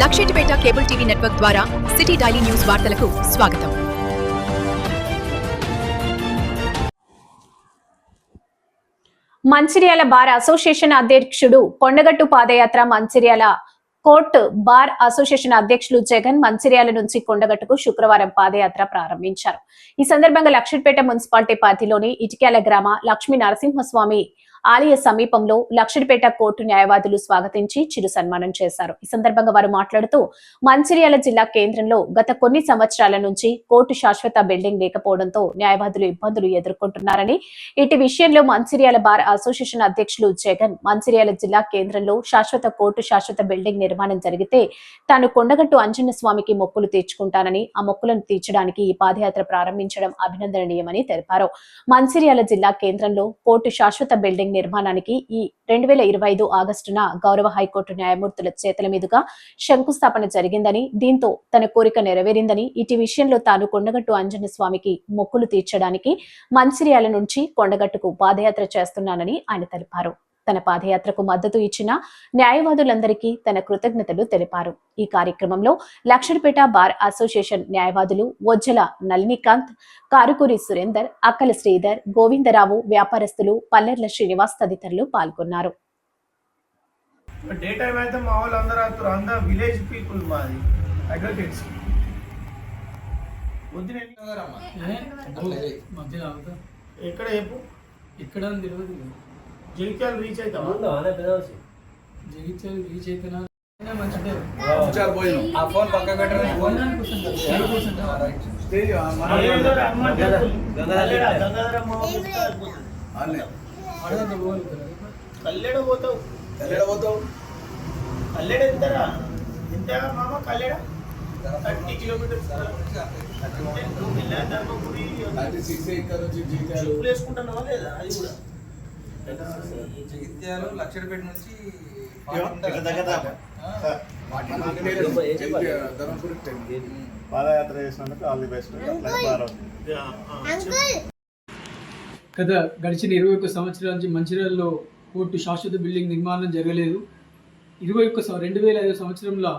Luxettipet cable TV network ద్వారా city daily news వార్తలకు స్వాగతం. మంచిర్యాల బార్ అసోసియేషన్ అధ్యక్షుడు Kondagattu padayatra Mancherial court bar association అధ్యక్షులు జగన్ మంచిర్యాల నుంచి కొండగట్టుకు శుక్రవారం పాదయాత్ర ప్రారంభించారు. ఈ సందర్భంగా లక్ష్మీపేట మున్సిపాలిటీ పరిధిలోని ఇటిక్యాల గ్రామ లక్ష్మీ నరసింహస్వామి ఆలయ సమీపంలో లక్షడిపేట కోర్టు న్యాయవాదులు స్వాగతించి చిరు సన్మానం చేశారు. ఈ సందర్భంగా వారు మాట్లాడుతూ మంచిర్యాల జిల్లా కేంద్రంలో గత కొన్ని సంవత్సరాల నుంచి కోర్టు శాశ్వత బిల్డింగ్ లేకపోవడంతో న్యాయవాదులు ఇబ్బందులు ఎదుర్కొంటున్నారని ఇటు విషయంలో మంచిర్యాల బార్ అసోసియేషన్ అధ్యక్షులు జగన్ మంచిర్యాల జిల్లా కేంద్రంలో శాశ్వత కోర్టు శాశ్వత బిల్డింగ్ నిర్మాణం జరిగితే తాను కొండగట్టు అంజన్న స్వామికి మొక్కులు తీర్చుకుంటానని ఆ మొక్కులను తీర్చడానికి ఈ పాదయాత్ర ప్రారంభించడం అభినందనీయమని తెలిపారు. మంచిర్యాల జిల్లా కేంద్రంలో కోర్టు శాశ్వత బిల్డింగ్ నిర్మాణానికి ఈ రెండు వేల ఇరవై ఐదు ఆగస్టున గౌరవ హైకోర్టు న్యాయమూర్తుల చేతుల మీదుగా శంకుస్థాపన జరిగిందని దీంతో తన కోరిక నెరవేరిందని ఇటు విషయంలో తాను కొండగట్టు అంజన్న స్వామికి మొక్కులు తీర్చడానికి మంచిర్యాల నుంచి కొండగట్టుకు పాదయాత్ర చేస్తున్నానని ఆయన తెలిపారు. తన పాదయాత్రకు మద్దతు ఇచ్చిన న్యాయవాదులందరికీ తన కృతజ్ఞతలు తెలిపారు. ఈ కార్యక్రమంలో లక్షడిపేట బార్ అసోసియేషన్ న్యాయవాదులు వజ్జల నళినికాంత్ కారుకూరి సురేందర్ అక్కల శ్రీధర్ గోవిందరావు వ్యాపారస్తులు పల్లెర్ల శ్రీనివాస్ తదితరులు పాల్గొన్నారు. డే టైం అయితే మా వాళ్ళు అందరూ వస్తారు అందరూ విలేజ్ పీపుల్ మాది. అడ్వకేట్స్. వద్దున మధ్యలో ఆగుతా. ఎక్కడ చెప్పు? ఇక్కడ తెలియదు జగిత్యాలు రీచ్ అవుతావా? జగిత్యాలు రీచ్ మంచిదే. ఆ ఫోన్ పక్క ఫోన్ టెంపుల్. కల్లెడ, పోతావు. పోతావు. కల్లెడ ఎంతరా? ఎంత మామ కల్లెడ? Thirty kilometres. ధర్మపురి వేసుకుంటున్నావా లేదా? అది కూడా. జగిత్యాలు లక్షడిపేట నుంచి పాదయాత్ర చేసినందుకు ఆల్ ది బెస్ట్. గత గడిచిన ఇరవై ఒక్క సంవత్సరాల నుంచి మంచిర్యాలలో కోర్టు శాశ్వత బిల్డింగ్ నిర్మాణం జరగలేదు. ఇరవై ఒక్క రెండు వేల ఐదు సంవత్సరంలో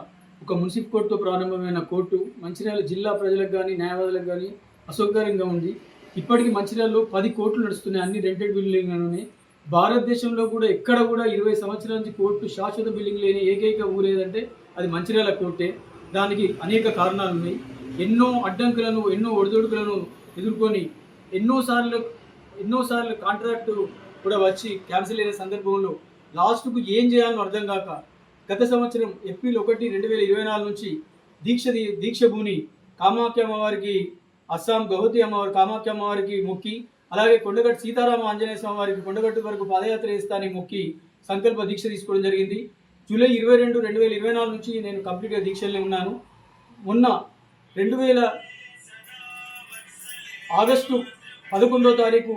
ఒక మున్సిపల్ కోర్టుతో ప్రారంభమైన కోర్టు మంచిర్యాల జిల్లా ప్రజలకు కానీ న్యాయవాదులకు కానీ అసౌకర్యంగా ఉంది. ఇప్పటికీ మంచిర్యాలలో పది కోర్టులు నడుస్తున్నాయి. అన్ని రెంటెడ్ బిల్డింగ్లోనే భారతదేశంలో కూడా ఎక్కడ కూడా ఇరవై సంవత్సరాల నుంచి కోర్టు శాశ్వత బిల్డింగ్ లేని ఏకైక ఊరేదంటే అది మంచిర్యాల కోర్టే. దానికి అనేక కారణాలు ఉన్నాయి. ఎన్నో అడ్డంకులను ఎన్నో ఒడిదొడుకులను ఎదుర్కొని ఎన్నోసార్లు ఎన్నోసార్లు కాంట్రాక్టు కూడా వచ్చి క్యాన్సిల్ అయిన సందర్భంలో లాస్ట్కు ఏం చేయాలో అర్థం కాక గత సంవత్సరం ఏప్రిల్ ఒకటి రెండు వేల ఇరవై నాలుగు నుంచి దీక్ష దీక్ష భూమి కామాఖ్య అమ్మవారికి అస్సాం గౌహతి అమ్మవారి కామాఖ్య అమ్మవారికి మొక్కి అలాగే కొండగట్టు సీతారామ ఆంజనేయ స్వామి వారికి కొండగట్టు వరకు పాదయాత్ర చేస్తానని మొక్కి సంకల్ప దీక్ష తీసుకోవడం జరిగింది. జూలై ఇరవై రెండు రెండు వేల ఇరవై నాలుగు నుంచి నేను కంప్లీట్గా దీక్షల్లో ఉన్నాను. మొన్న రెండు వేల ఆగస్టు పదకొండో తారీఖు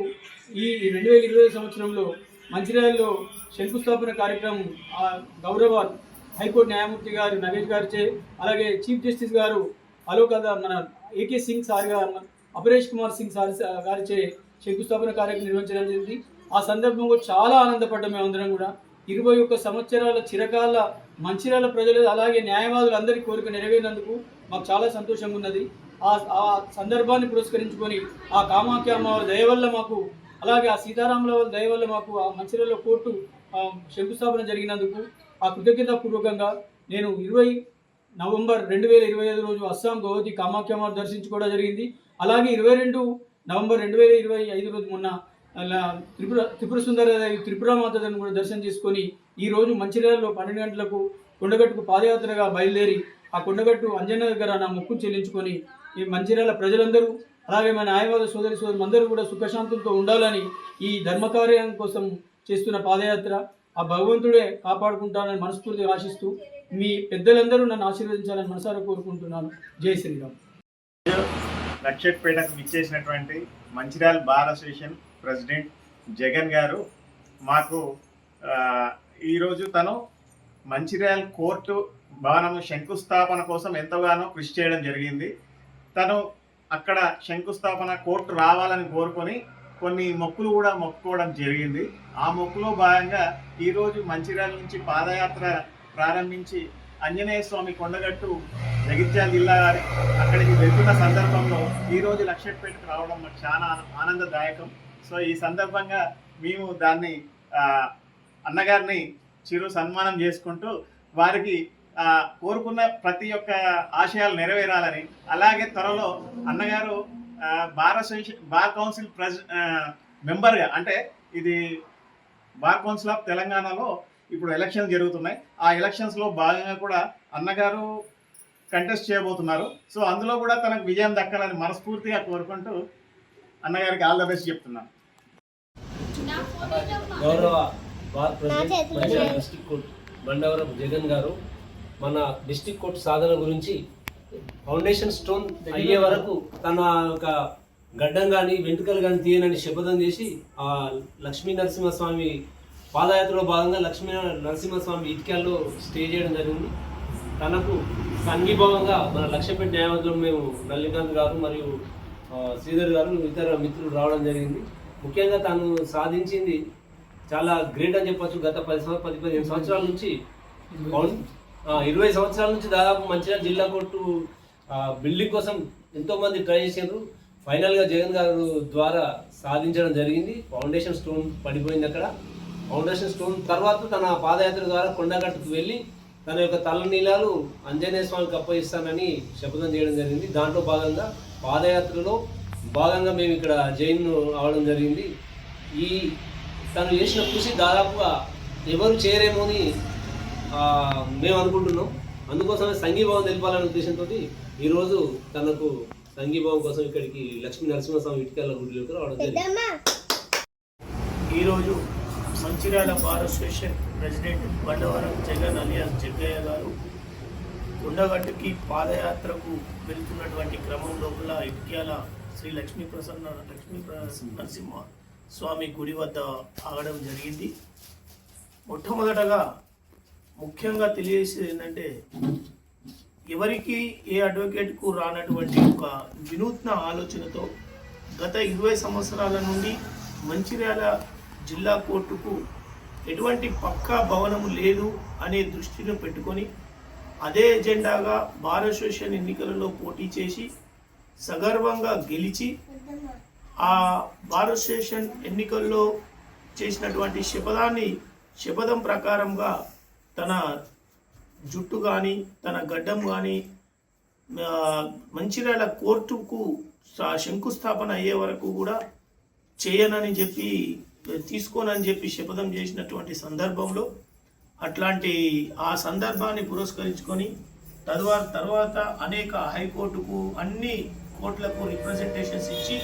ఈ రెండు వేల ఇరవై సంవత్సరంలో మంచిర్యాలలో శంకుస్థాపన కార్యక్రమం గౌరవ హైకోర్టు న్యాయమూర్తి గారు నగేష్ గారిచే అలాగే చీఫ్ జస్టిస్ గారు అలోక్ మన ఏకే సింగ్ సార్ గారు అపరేష్ కుమార్ సింగ్ సార్ గారిచే శంకుస్థాపన కార్యక్రమం నిర్వహించడం జరిగింది. ఆ సందర్భంలో చాలా ఆనందపడ్డాం మేమందరం కూడా. ఇరవై ఒక్క సంవత్సరాల చిరకాల మంచిర్యాల ప్రజలు అలాగే న్యాయవాదులు అందరి కోరిక నెరవేరినందుకు మాకు చాలా సంతోషంగా ఉన్నది. ఆ ఆ సందర్భాన్ని పురస్కరించుకొని ఆ కామాఖ్య అమ్మవారి దయ వల్ల మాకు అలాగే ఆ సీతారాముల వాళ్ళ దయ వల్ల మాకు ఆ మంచిర్యాల కోర్టు శంకుస్థాపన జరిగినందుకు ఆ కృతజ్ఞత పూర్వకంగా నేను ఇరవై నవంబర్ రెండు వేల ఇరవై ఐదు రోజు అస్సాం గౌహతి కామాఖ్య దర్శించుకోవడం జరిగింది. అలాగే ఇరవై రెండు నవంబర్ రెండు వేల ఇరవై ఐదు రోజు మొన్న అలా త్రిపుర త్రిపుర సుందర త్రిపుర మాతను కూడా దర్శనం చేసుకొని ఈ రోజు మంచిర్యాలలో పన్నెండు గంటలకు కొండగట్టుకు పాదయాత్రగా బయలుదేరి ఆ కొండగట్టు అంజన దగ్గర నా మొక్కు చెల్లించుకొని ఈ మంచిర్యాల ప్రజలందరూ అలాగే మన న్యాయవాద సోదరి సోదరులు అందరూ కూడా సుఖశాంతులతో ఉండాలని ఈ ధర్మకార్యం కోసం చేస్తున్న పాదయాత్ర ఆ భగవంతుడే కాపాడుకుంటానని మనస్ఫూర్తిగా ఆశిస్తూ మీ పెద్దలందరూ నన్ను ఆశీర్వదించాలని మనసారా కోరుకుంటున్నాను. జై శ్రీరామ్. లక్షట్పేటకు విచ్చేసినటువంటి Mancherial bar association president Jagan గారు మాకు ఈరోజు తను మంచిర్యాల కోర్టు భవనం శంకుస్థాపన కోసం ఎంతగానో కృషి చేయడం జరిగింది. తను అక్కడ శంకుస్థాపన కోర్టు రావాలని కోరుకొని కొన్ని మొక్కులు కూడా మొక్కుకోవడం జరిగింది. ఆ మొక్కులో భాగంగా ఈరోజు మంచిర్యాల నుంచి పాదయాత్ర ప్రారంభించి ఆంజనేయ స్వామి కొండగట్టు జగిత్యాల జిల్లా గారి అక్కడికి వెళ్తున్న సందర్భంలో ఈరోజు లక్షట్పేటకు రావడం మాకు చాలా ఆనందదాయకం. సో ఈ సందర్భంగా మేము దాన్ని అన్నగారిని చిరు సన్మానం చేసుకుంటూ వారికి కోరుకున్న ప్రతి ఒక్క ఆశయాలు నెరవేరాలని అలాగే త్వరలో అన్నగారు bar association bar council press మెంబర్గా అంటే ఇది బార్ కౌన్సిల్ ఆఫ్ తెలంగాణలో ఇప్పుడు ఎలక్షన్స్ జరుగుతున్నాయి. ఆ ఎలక్షన్స్లో భాగంగా కూడా అన్నగారు కంటెస్ట్ చేయబోతున్నారు. సో అందులో కూడా తనకు విజయం దక్కాలని మనస్ఫూర్తిగా కోరుకుంటూ అన్నగారికి ఆల్ ద బెస్ట్ చెప్తున్నాను. గౌరవ డిస్టిక్ కోర్టు బండవరం జగన్ గారు మన డిస్టిక్ కోర్టు సాధన గురించి ఫౌండేషన్ స్టోన్ అయ్యే వరకు తన ఒక గడ్డం కానీ వెంట్రుకలు కానీ తీయనని శపథం చేసి ఆ లక్ష్మీ నరసింహస్వామి పాదయాత్రలో భాగంగా లక్ష్మీ నరసింహస్వామి ఇటుకల్లో స్టే చేయడం జరిగింది. తనకు సంఘీభావంగా మన లక్ష్యపేట న్యాయవాదులు మేము నల్లికాంత్ గారు మరియు శ్రీధర్ గారు ఇతర మిత్రులు రావడం జరిగింది. ముఖ్యంగా తను సాధించింది చాలా గ్రేట్ అని చెప్పచ్చు. గత పది సంవత్సరాలు పది పదిహేను సంవత్సరాల నుంచి ఇరవై సంవత్సరాల నుంచి దాదాపు మంచిర్యాల జిల్లా కొట్టు బిల్డింగ్ కోసం ఎంతోమంది ట్రై చేశారు ఫైనల్గా జగన్ గారు ద్వారా సాధించడం జరిగింది. ఫౌండేషన్ స్టోన్ పడిపోయింది అక్కడ. ఫౌండేషన్ స్టోన్ తర్వాత తన పాదయాత్ర ద్వారా కొండగట్టుకు వెళ్ళి తన యొక్క తలనీలాలు ఆంజనేయ స్వామికి అప్పగిస్తానని శపథం చేయడం జరిగింది. దాంట్లో భాగంగా పాదయాత్రలో భాగంగా మేము ఇక్కడ జైన్ అవడం జరిగింది. ఈ తను చేసిన కృషి దాదాపుగా ఎవరు చేయరేమో అని మేము అనుకుంటున్నాం. అందుకోసమే సంఘీభావం తెలిపాలనే ఉద్దేశంతో ఈరోజు తనకు సంఘీభావం కోసం ఇక్కడికి లక్ష్మీ నరసింహస్వామి ఇటుకల గుడిలోకి రావడం జరిగింది. ఈరోజు Mancherial bar association president Bandavaram Jagan alias Jaggaiah గారు కొండగట్టుకి పాదయాత్రకు వెళ్తున్నటువంటి క్రమం లోపల ఇట్యాల శ్రీ లక్ష్మీ ప్రసన్న లక్ష్మీ నరసింహ స్వామి గుడి వద్ద ఆగడం జరిగింది. మొట్టమొదటగా ముఖ్యంగా తెలియజేసేది ఏంటంటే ఎవరికి ఏ అడ్వకేట్కు రానటువంటి ఒక వినూత్న ఆలోచనతో గత ఇరవై సంవత్సరాల నుండి మంచిర్యాల జిల్లా కోర్టుకు ఎటువంటి పక్కా భవనము లేదు అనే దృష్టిని పెట్టుకొని అదే ఎజెండాగా బార్ అసోసియేషన్ ఎన్నికలలో పోటీ చేసి సగర్వంగా గెలిచి ఆ బార్ అసోసియేషన్ ఎన్నికల్లో చేసినటువంటి శపథాన్ని శపథం ప్రకారంగా తన జుట్టు కానీ తన గడ్డం కానీ మంచిర్యాల కోర్టుకు శంకుస్థాపన అయ్యే వరకు కూడా చేయనని చెప్పి తీసుకోనని చెప్పి శపథం చేసినటువంటి సందర్భంలో అట్లాంటి ఆ సందర్భాన్ని పురస్కరించుకొని తద్వారా తర్వాత అనేక హైకోర్టుకు అన్ని కోర్టులకు రిప్రజెంటేషన్స్ ఇచ్చి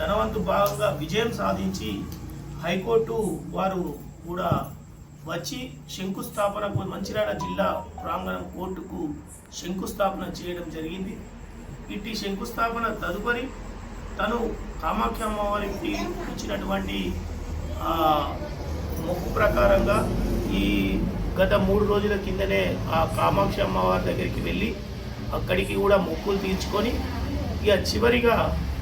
తన వంతు భాగంగా విజయం సాధించి హైకోర్టు వారు కూడా వచ్చి శంకుస్థాపనకు మంచిర్యాల జిల్లా ప్రాంగణం కోర్టుకు శంకుస్థాపన చేయడం జరిగింది. ఇట్టి శంకుస్థాపన తదుపరి తను కామాఖ్య అమ్మవారికి ఇచ్చినటువంటి మొక్కు ప్రకారంగా ఈ గత మూడు రోజుల కిందనే ఆ కామాక్షి అమ్మవారి దగ్గరికి వెళ్ళి అక్కడికి కూడా మొక్కులు తీర్చుకొని ఇక చివరిగా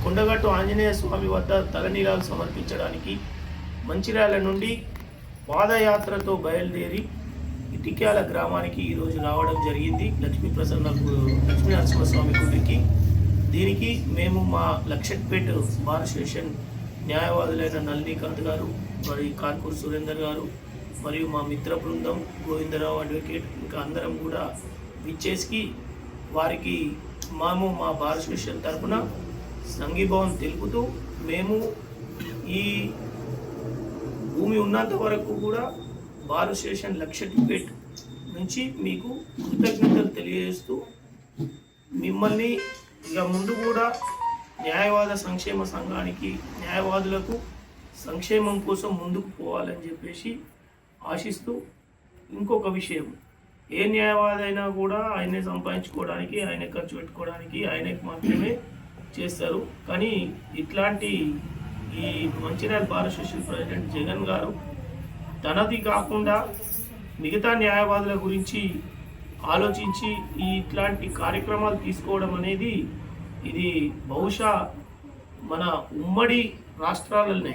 కొండగట్టు ఆంజనేయ స్వామి వద్ద తలనీరాలు సమర్పించడానికి మంచిర్యాల నుండి పాదయాత్రతో బయలుదేరి ఇటిక్యాల గ్రామానికి ఈరోజు రావడం జరిగింది. లక్ష్మీ ప్రసన్న లక్ష్మీ నరసింహస్వామి గుడికి. దీనికి మేము మా లక్షట్పేట్ బార్ స్టేషన్ న్యాయవాదులైన నళినీకాంత్ గారు మరి కాన్పూర్ సురేందర్ గారు మరియు మా మిత్ర బృందం గోవిందరావు అడ్వకేట్ ఇంకా అందరం కూడా విచ్చేసి వారికి మాము మా బార్ తరఫున తరపున సంఘీభావం తెలుపుతూ మేము ఈ భూమి ఉన్నంత వరకు కూడా బార్ స్టేషన్ టికెట్ నుంచి మీకు కృతజ్ఞతలు తెలియజేస్తూ మిమ్మల్ని ఇక ముందు కూడా న్యాయవాద సంక్షేమ సంఘానికి న్యాయవాదులకు సంక్షేమం కోసం ముందుకు పోవాలని చెప్పేసి ఆశిస్తూ ఇంకొక విషయం. ఏ న్యాయవాదైనా కూడా ఆయనే సంపాదించుకోవడానికి ఆయనే ఖర్చు పెట్టుకోవడానికి ఆయనకి మాత్రమే చేస్తారు. కానీ ఇట్లాంటి ఈ Mancherial bar association president Jagan గారు తనది కాకుండా మిగతా న్యాయవాదుల గురించి ఆలోచించి ఈ ఇట్లాంటి కార్యక్రమాలు తీసుకోవడం అనేది ఇది బహుశా మన ఉమ్మడి రాష్ట్రాలలోనే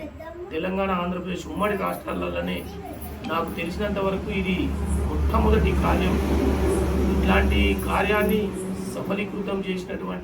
తెలంగాణ ఆంధ్రప్రదేశ్ ఉమ్మడి రాష్ట్రాలలోనే నాకు తెలిసినంత వరకు ఇది మొట్టమొదటి కార్యం. ఇలాంటి కార్యాన్ని సఫలీకృతం చేసినటువంటి